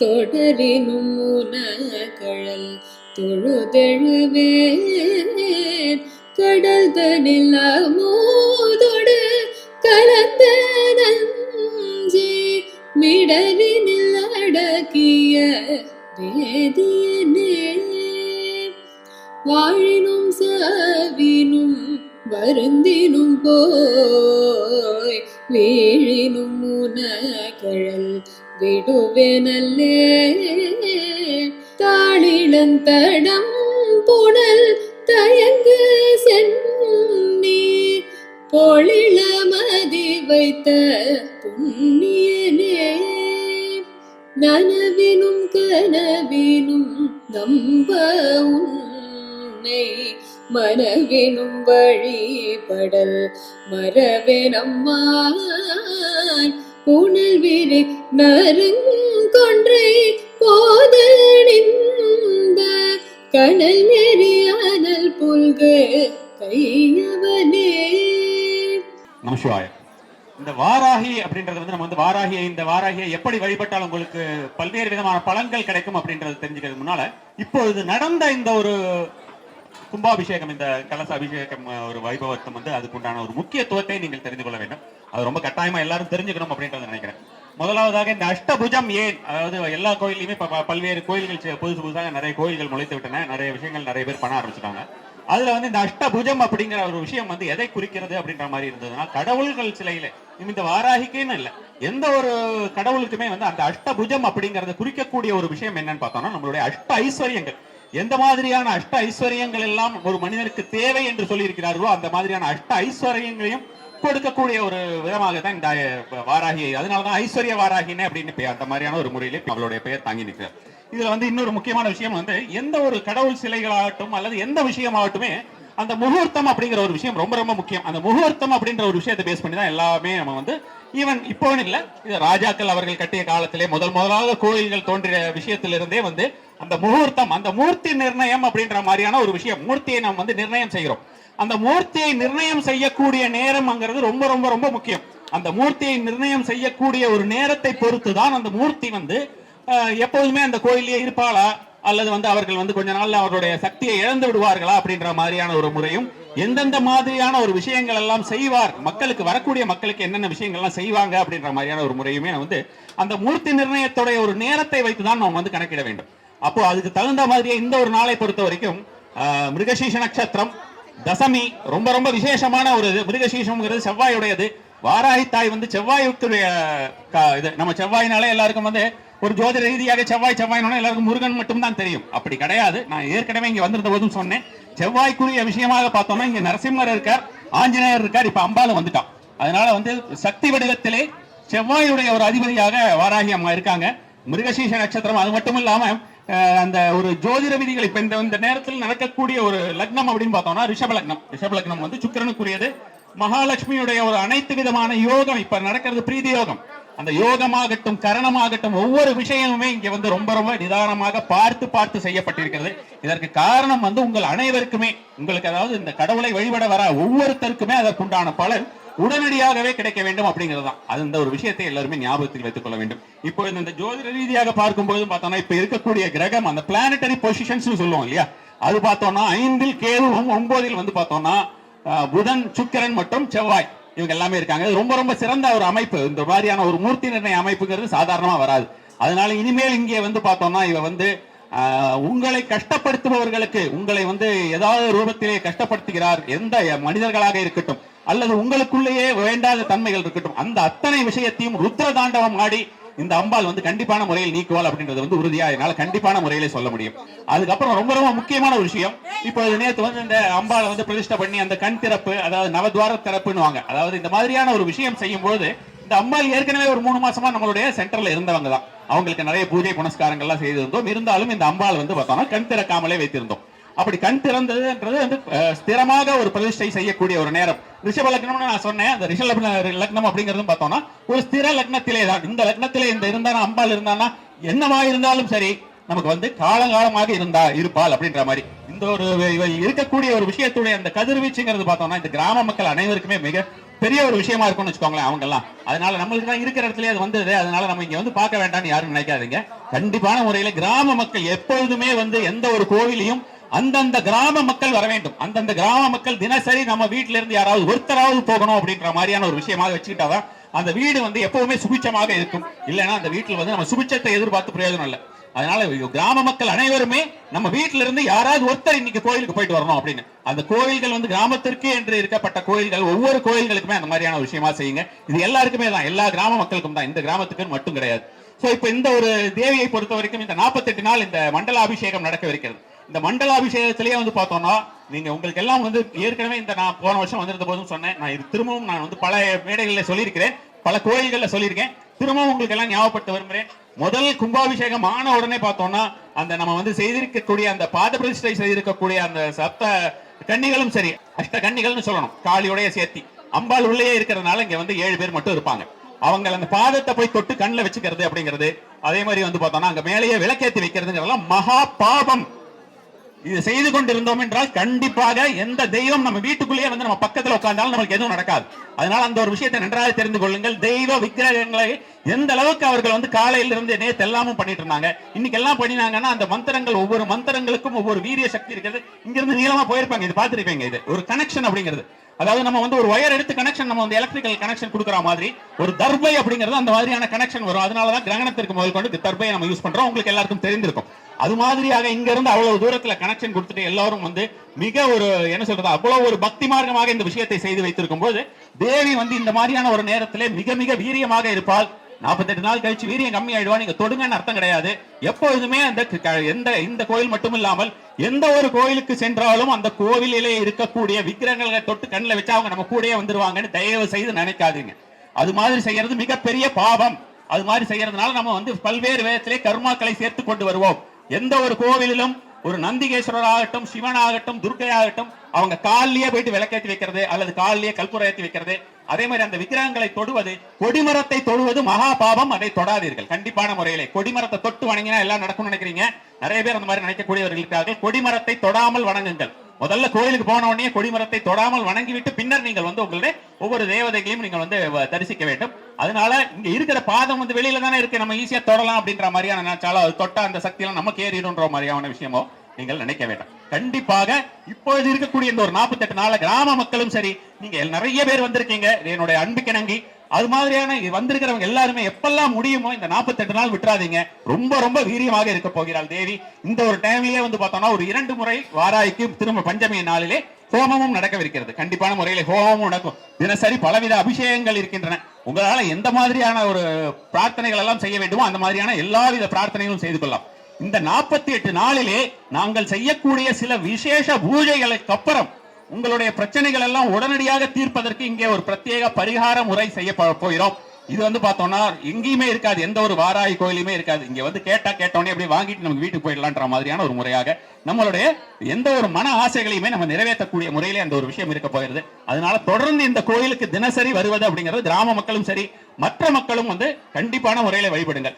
தொடரினும் உன கழல் தொழுதெழுவேன் கடல் தனில் அமோதொடு கலந்த நஞ்சி மிடலினில் அடக்கிய வேதியனே. வாழினும் சாவினும் வருந்தினும் போ வீழினும் முனகழல் கழல் விடுவேனல்லே தாளிளந்தடம் புனல் தயங்கு சென்னி. பொழிளமதி வைத்த புண்ணியனே. நனவினும் கனவினும் நம்ப உன்னை. மனவெனும் வழிபடல் மரவெனம்மான் புனல் நருங்கொன்றை நறுங்கொன்றை போதணிந்த கனல் நெறியானல் புல்கு கையவனே. நமசிவாய இந்த வாராகி அப்படின்றது வந்து நம்ம வந்து வாராகியை இந்த வாராகியை எப்படி வழிபட்டால் உங்களுக்கு பல்வேறு விதமான பலன்கள் கிடைக்கும் அப்படின்றது தெரிஞ்சுக்கிறது முன்னால இப்பொழுது நடந்த இந்த ஒரு கும்பாபிஷேகம் இந்த கலச அபிஷேகம் ஒரு வைபவத்தம் வந்து அதுக்குண்டான ஒரு முக்கியத்துவத்தை நீங்கள் தெரிந்து கொள்ள வேண்டும். அது ரொம்ப கட்டாயமா எல்லாரும் தெரிஞ்சுக்கணும் அப்படின்றத நினைக்கிறேன். முதலாவதாக இந்த அஷ்டபுஜம் ஏன்? அதாவது எல்லா கோயிலையுமே இப்போ பல்வேறு கோயில்கள் புதுசு புதுசாக நிறைய கோயில்கள் முளைத்து விட்டன. நிறைய விஷயங்கள் நிறைய பேர் பண்ண ஆரம்பிச்சிட்டாங்க. அதுல வந்து இந்த அஷ்டபுஜம் அப்படிங்கிற ஒரு விஷயம் வந்து எதை குறிக்கிறது அப்படின்ற மாதிரி இருந்ததுன்னா கடவுள்கள் சிலையில இந்த வாராகிக்கேன்னு இல்ல எந்த ஒரு கடவுளுக்குமே வந்து அந்த அஷ்டபுஜம் அப்படிங்கறத குறிக்கக்கூடிய ஒரு விஷயம் என்னன்னு பார்த்தோம்னா நம்மளுடைய அஷ்ட ஐஸ்வர்யங்கள். எந்த மாதிரியான அஷ்ட ஐஸ்வர்யங்கள் எல்லாம் ஒரு மனிதனுக்கு தேவை என்று சொல்லியிருக்கிறார்களோ அந்த மாதிரியான அஷ்ட ஐஸ்வர்யங்களையும் கொடுக்கக்கூடிய ஒரு விதமாக தான் இந்த வாராகி. வாராகி அதனாலதான் ஐஸ்வர்ய வாராகினே அப்படின்னு அந்த மாதிரியான ஒரு முறையிலே அவளுடைய பெயர் தாங்கி நிற்கிறார். இதுல வந்து இன்னொரு முக்கியமான விஷயம் வந்து எந்த ஒரு கடவுள் சிலைகளாகட்டும் அல்லது எந்த விஷயமாகட்டுமே அந்த முகூர்த்தம் அப்படிங்கிற ஒரு விஷயம் ரொம்ப ரொம்ப முக்கியம். அந்த முகூர்த்தம் அப்படின்ற ஒரு விஷயத்தை பேஸ் பண்ணி தான் எல்லாமே நம்ம வந்து ஈவன் இப்போ இல்லை இது ராஜாக்கள் அவர்கள் கட்டிய காலத்திலே முதல் முதலாக கோயில்கள் தோன்றிய விஷயத்திலிருந்தே வந்து அந்த முகூர்த்தம் அந்த மூர்த்தி நிர்ணயம் அப்படின்ற மாதிரியான ஒரு விஷயம். மூர்த்தியை நாம் வந்து நிர்ணயம் செய்கிறோம். அந்த மூர்த்தியை நிர்ணயம் செய்யக்கூடிய நேரம்ங்கிறது ரொம்ப ரொம்ப ரொம்ப முக்கியம். அந்த மூர்த்தியை நிர்ணயம் செய்யக்கூடிய ஒரு நேரத்தை பொறுத்து தான் அந்த மூர்த்தி வந்து எப்போதுமே அந்த கோயிலே இருப்பாளா? அல்லது வந்து அவர்கள் வந்து கொஞ்ச நாள்ல அவருடைய சக்தியை இழந்து விடுவார்களா? அப்படின்ற மாதிரியான ஒரு முறையும் எந்தெந்த மாதிரியான ஒரு விஷயங்கள் எல்லாம் செய்வார் மக்களுக்கு வரக்கூடிய மக்களுக்கு என்னென்ன விஷயங்கள் எல்லாம் செய்வாங்க அப்படின்ற மாதிரியான ஒரு முறையுமே வந்து அந்த மூர்த்தி நிர்ணயத்துடைய ஒரு நேரத்தை வைத்து தான் நாம் வந்து கணக்கிட வேண்டும். அப்போ அதுக்கு தகுந்த மாதிரியே இந்த ஒரு நாளை பொறுத்த வரைக்கும் மிருகசீஷ நட்சத்திரம் தசமி ரொம்ப ரொம்ப விசேஷமான ஒரு இது. மிருகசீஷம்ங்கிறது செவ்வாயுடையது. வாராகி தாய் வந்து செவ்வாயுக்குரிய இது நம்ம செவ்வாயினாலே எல்லாருக்கும் வந்து ஒரு ஜோதிட ரீதியாக செவ்வாய் செவ்வாயினோட எல்லாருக்கும் முருகன் மட்டும் தான் தெரியும். அப்படி கிடையாது. நான் ஏற்கனவே இங்கே வந்திருந்த போதும் சொன்னேன். செவ்வாய்க்குரிய விஷயமாக பார்த்தோம்னா இங்கே நரசிம்மர் இருக்கார் ஆஞ்சநேயர் இருக்கார் இப்போ அம்பாலும் வந்துட்டான். அதனால வந்து சக்தி வடிவத்திலே செவ்வாயுடைய ஒரு அதிபதியாக வாராகி அம்மா இருக்காங்க. மிருகசீஷ நட்சத்திரம் அது மட்டும் இல்லாமல் அந்த ஒரு ஜோதிட விதிகள் இப்ப இந்த இந்த நேரத்தில் நடக்கக்கூடிய ஒரு லக்னம் அப்படின்னு பார்த்தோம்னா ரிஷப லக்னம். ரிஷப லக்னம் வந்து சுக்கிரனுக்குரியது. மகாலட்சுமியுடைய ஒரு அனைத்து விதமான யோகம் இப்ப நடக்கிறது பிரீதி யோகம். அந்த யோகமாகட்டும் கரணமாகட்டும் ஒவ்வொரு விஷயமுமே இங்க வந்து ரொம்ப ரொம்ப நிதானமாக பார்த்து பார்த்து செய்யப்பட்டிருக்கிறது. இதற்கு காரணம் வந்து உங்கள் அனைவருக்குமே உங்களுக்கு அதாவது இந்த கடவுளை வழிபட வர ஒவ்வொருத்தருக்குமே அதற்குண்டான பலன். உடனடியாகவே கிடைக்க வேண்டும் அப்படிங்கிறது தான் அது இந்த ஒரு விஷயத்தை எல்லாருமே ஞாபகத்தில் வைத்துக் கொள்ள வேண்டும். இப்போ இந்த ஜோதிட ரீதியாக பார்க்கும்போது பார்த்தோம்னா இப்ப இருக்கக்கூடிய கிரகம் அந்த பிளானட்டரி பொசிஷன்ஸ் சொல்லுவோம் இல்லையா? அது பார்த்தோம்னா ஐந்தில் கேதுவும் ஒன்பதில் வந்து பார்த்தோம்னா புதன் சுக்கிரன் மற்றும் செவ்வாய். இவங்க எல்லாமே இருக்காங்க. ரொம்ப ரொம்ப சிறந்த ஒரு அமைப்பு. இந்த மாதிரியான ஒரு மூர்த்தி நிர்ணய அமைப்புங்கிறது சாதாரணமா வராது. அதனால இனிமேல் இங்கே வந்து பார்த்தோம்னா இவ வந்து ஆஹ், உங்களை கஷ்டப்படுத்துபவர்களுக்கு உங்களை வந்து ஏதாவது ரூபத்திலே கஷ்டப்படுத்துகிறார் எந்த மனிதர்களாக இருக்கட்டும் அல்லது உங்களுக்குள்ளேயே வேண்டாத தன்மைகள் இருக்கட்டும் அந்த அத்தனை விஷயத்தையும் ருத்ர தாண்டவம் ஆடி இந்த அம்பாள் வந்து கண்டிப்பான முறையில் நீக்குவாள் அப்படின்றது வந்து உறுதியா என்னால கண்டிப்பான முறையிலே சொல்ல முடியும். அதுக்கப்புறம் ரொம்ப ரொம்ப முக்கியமான ஒரு விஷயம் இப்போ நேற்று வந்து இந்த அம்பாளை வந்து பிரதிஷ்டை பண்ணி அந்த கண் திறப்பு அதாவது நவத்வார திறப்புன்னு வாங்க அதாவது இந்த மாதிரியான ஒரு விஷயம் செய்யும் போது இந்த அம்பாள் ஏற்கனவே ஒரு மூணு மாசமா நம்மளுடைய சென்டர்ல இருந்தவங்க தான். அவங்களுக்கு நிறைய பூஜை புனஸ்காரங்கள்லாம் செய்திருந்தோம். இருந்தாலும் இந்த அம்பாள் வந்து பார்த்தோம்னா கண் திறக்காமலே வைத்திருந்தோம். அப்படி கண் திறந்ததுன்றது வந்து ஸ்திரமாக ஒரு பிரதிஷ்டை செய்யக்கூடிய ஒரு நேரம். ரிஷப லக்னம்னு நான் சொன்னேன். அந்த ரிஷப லக்னம் அப்படிங்கிறது பார்த்தோம்னா ஒரு ஸ்திர லக்னத்திலே தான். இந்த லக்னத்திலே இந்த இருந்தானா அம்பாள் இருந்தானா என்னவா இருந்தாலும் சரி நமக்கு வந்து காலங்காலமாக இருந்தா இருப்பாள் அப்படின்ற மாதிரி. இந்த ஒரு இருக்கக்கூடிய ஒரு விஷயத்துடைய அந்த கதிர்வீச்சுங்கிறது பார்த்தோம்னா இந்த கிராம மக்கள் அனைவருக்குமே மிக பெரிய ஒரு விஷயமா இருக்கும்னு வச்சுக்கோங்களேன் அவங்க எல்லாம் அதனால நம்மளுக்கு தான் இருக்கிற இடத்துல அது வந்தது. அதனால நம்ம இங்க வந்து பார்க்க வேண்டாம்னு யாரும் நினைக்காதீங்க. கண்டிப்பான முறையில கிராம மக்கள் எப்பொழுதுமே வந்து எந்த ஒரு கோவிலையும் அந்தந்த கிராம மக்கள் வர வேண்டும். அந்தந்த கிராம மக்கள் தினசரி நம்ம வீட்டில இருந்து யாராவது ஒருத்தராவது போகணும் அப்படின்ற மாதிரியான ஒரு விஷயமாக வச்சுக்கிட்டாதான் அந்த வீடு வந்து எப்பவுமே சுபிச்சமாக இருக்கும். இல்லைன்னா அந்த வீட்டில் வந்து நம்ம சுபிச்சத்தை எதிர்பார்த்து பிரயோஜனம் இல்லை. அதனால கிராம மக்கள் அனைவருமே நம்ம வீட்டில இருந்து யாராவது ஒருத்தர் இன்னைக்கு கோயிலுக்கு போயிட்டு வரணும் அப்படின்னு. அந்த கோயில்கள் வந்து கிராமத்திற்கு என்று இருக்கப்பட்ட கோயில்கள் ஒவ்வொரு கோயில்களுக்குமே அந்த மாதிரியான ஒரு விஷயமா செய்யுங்க. இது எல்லாருக்குமே தான். எல்லா கிராம மக்களுக்கும் தான். இந்த கிராமத்துக்கு மட்டும் கிடையாது. சோ இப்போ இந்த ஒரு தேவியை பொறுத்த வரைக்கும் இந்த 48 நாள் இந்த மண்டல அபிஷேகம் நடக்கவிருக்கிறது. இந்த மண்டலாபிஷேகத்திலேயே வந்து பார்த்தோம்னா நீங்க உங்களுக்கு எல்லாம் வந்து ஏற்கனவே இந்த நான் போன வருஷம் வந்திருந்த போதும் சொன்னேன். நான் இது திரும்பவும் நான் வந்து பல மேடைகளில் சொல்லியிருக்கிறேன். பல கோயில்களில் சொல்லியிருக்கேன். திரும்பவும் உங்களுக்கு எல்லாம் ஞாபகப்படுத்த விரும்புகிறேன். முதல் கும்பாபிஷேகம் ஆன உடனே பார்த்தோம்னா அந்த நம்ம வந்து செய்திருக்கக்கூடிய அந்த பாத பிரதிஷ்டை செய்திருக்கக்கூடிய அந்த சப்த கன்னிகளும் சரி அஷ்ட கன்னிகள்னு சொல்லணும் காளியோடைய சேர்த்தி. அம்பாள் உள்ளே இருக்கிறதுனால இங்க வந்து ஏழு பேர் மட்டும் இருப்பாங்க. அவங்க அந்த பாதத்தை போய் தொட்டு கண்ணில் வச்சுக்கிறது அப்படிங்கிறது அதே மாதிரி வந்து பார்த்தோம்னா அங்க மேலேயே விளக்கேத்தி வைக்கிறதுங்கிறதெல்லாம் மகா பாபம். இது செய்து கொண்டிருந்தோம் என்றால் கண்டிப்பாக எந்த தெய்வம் நம்ம வீட்டுக்குள்ளேயே வந்து நம்ம பக்கத்துல உட்கார்ந்தாலும் நமக்கு எதுவும் நடக்காது. அதனால அந்த ஒரு விஷயத்தை நன்றாக தெரிந்து கொள்ளுங்கள். தெய்வ விக்கிரகங்களை எந்த அளவுக்கு அவர்கள் வந்து காலையில இருந்து நேத்து எல்லாமும் பண்ணிட்டு இருந்தாங்க. இன்னைக்கு எல்லாம் பண்ணினாங்கன்னா அந்த மந்திரங்கள் ஒவ்வொரு மந்திரங்களுக்கும் ஒவ்வொரு வீரிய சக்தி இருக்கிறது. இங்க இருந்து நீளமா போயிருப்பாங்க. இது பார்த்திருப்பீங்க இது. ஒரு கனெக்ஷன் அப்படிங்கிறது. அதாவது நம்ம வந்து ஒரு ஒயர் எடுத்து கனெக்ஷன் நம்ம வந்து எலக்ட்ரிக்கல் கனெக்ஷன் கொடுக்குற மாதிரி ஒரு தர்பை அப்படிங்கிறது அந்த மாதிரியான கனெக்ஷன் வரும். அதனாலதான் கிரகணத்திற்கு முதல் கொண்டு தர்பையை நம்ம யூஸ் பண்றோம். உங்களுக்கு எல்லாருக்கும் தெரிந்திருக்கும். அது மாதிரியாக இங்க இருந்து அவ்வளவு தூரத்துல கனெக்ஷன் கொடுத்துட்டு எல்லாரும் வந்து மிக ஒரு என்ன சொல்றது அவ்வளவு ஒரு பக்தி மார்க்கமாக இந்த விஷயத்தை செய்து வைத்திருக்கும் போது தேவி வந்து இந்த மாதிரியான ஒரு நேரத்திலே மிக மிக வீரியமாக இருப்பாள். 48 நாள் கழிச்சு வீரியம் கம்மி ஆயிடுவா நீங்க தொடுங்கன்னு அர்த்தம் கிடையாது. எப்பொழுதுமே அந்த எந்த இந்த கோயில் மட்டும் இல்லாமல் எந்த ஒரு கோயிலுக்கு சென்றாலும் அந்த கோவிலிலே இருக்கக்கூடிய விக்கிரகங்களை தொட்டு கண்ணில் வச்சா அவங்க நம்ம கூடயே வந்துருவாங்கன்னு தயவு செய்து நினைக்காதீங்க. அது மாதிரி செய்யறது மிகப்பெரிய பாவம் அது மாதிரி செய்யறதுனால நம்ம வந்து பல்வேறு விதத்திலே கர்மாக்களை சேர்த்து கொண்டு வருவோம். எந்த ஒரு கோவிலிலும் ஒரு நந்திகேஸ்வரர் ஆகட்டும் சிவன் ஆகட்டும் துர்க்கை ஆகட்டும் அவங்க கால்லயே போயிட்டு விளக்கேத்தி வைக்கிறது அல்லது காலிலேயே கற்பூரம் வைக்கிறது அதே மாதிரி அந்த விக்கிரகங்களை தொடுவது கொடிமரத்தை தொடுவது மகா பாவம் அதை தொடாதீர்கள். கண்டிப்பான முறையிலே. கொடிமரத்தை தொட்டு வணங்கினா எல்லாம் நடக்கும்னு நினைக்கிறீங்க? நிறைய பேர் அந்த மாதிரி நினைக்கக்கூடியவர்கள் இருக்கிறார்கள் கொடிமரத்தை தொடாமல் வணங்குங்கள். முதல்ல கோயிலுக்கு போன உடனே கொடிமரத்தை தொடாமல் வணங்கிவிட்டு பின்னர் நீங்கள் வந்து உங்களுடைய ஒவ்வொரு தேவதைகளையும் நீங்கள் வந்து தரிசிக்க வேண்டும். அதனால இங்க இருக்கிற பாதம் வந்து வெளியில தானே இருக்கு. நம்ம ஈஸியா தொடலாம் அப்படின்ற மாதிரியான நினைச்சாலும் அது தொட்டா அந்த சக்தியெல்லாம் நமக்கு ஏறிடுன்ற மாதிரியான விஷயமோ நீங்கள் நினைக்க வேண்டாம். கண்டிப்பாக இப்பொழுது இருக்கக்கூடிய இந்த ஒரு 48 நாள்ல கிராம மக்களும் சரி நீங்க நிறைய பேர் வந்திருக்கீங்க. என்னுடைய என்னுடைய அன்புக்கிணங்கி அது மாதிரியான வந்திருக்கிறவங்க எல்லாருமே எப்பெல்லாம் முடியுமோ இந்த 48 நாள் விட்டுறாதீங்க. ரொம்ப ரொம்ப வீரியமாக இருக்க போகிறாள் தேவி. இந்த ஒரு டைம்லயே வந்து பார்த்தோம்னா ஒரு இரண்டு முறை வாராய்க்கு திரும்ப பஞ்சமி நாளிலே ஹோமமும் நடக்கவிருக்கிறது. கண்டிப்பான முறையில ஹோமமும் நடக்கும். தினசரி பலவித அபிஷேகங்கள் இருக்கின்றன. உங்களால எந்த மாதிரியான ஒரு பிரார்த்தனைகள் எல்லாம் செய்ய வேண்டுமோ அந்த மாதிரியான எல்லாவித பிரார்த்தனைகளும் செய்து கொள்ளலாம். இந்த 48 எட்டு நாளிலே நாங்கள் செய்யக்கூடிய சில விசேஷ பூஜைகளுக்கு அப்புறம் உங்களுடைய பிரச்சனைகள் எல்லாம் உடனடியாக தீர்ப்பதற்கு இங்கே ஒரு பிரத்யேக பரிகார முறை செய்ய போகிறோம். இது வந்து பார்த்தோம்னா எங்கேயுமே இருக்காது. எந்த ஒரு வாராய் கோயிலுமே இருக்காது. இங்க வந்து கேட்டா கேட்டோடனே அப்படியே வாங்கிட்டு நமக்கு வீட்டுக்கு போயிடலான்ற மாதிரியான ஒரு முறையாக நம்மளுடைய எந்த ஒரு மன ஆசைகளையுமே நம்ம நிறைவேற்றக்கூடிய முறையிலே அந்த ஒரு விஷயம் இருக்க போகிறது. அதனால தொடர்ந்து இந்த கோயிலுக்கு தினசரி வருவது அப்படிங்கிறது கிராம மக்களும் சரி மற்ற மக்களும் வந்து கண்டிப்பான முறையில வழிபடுங்கள்.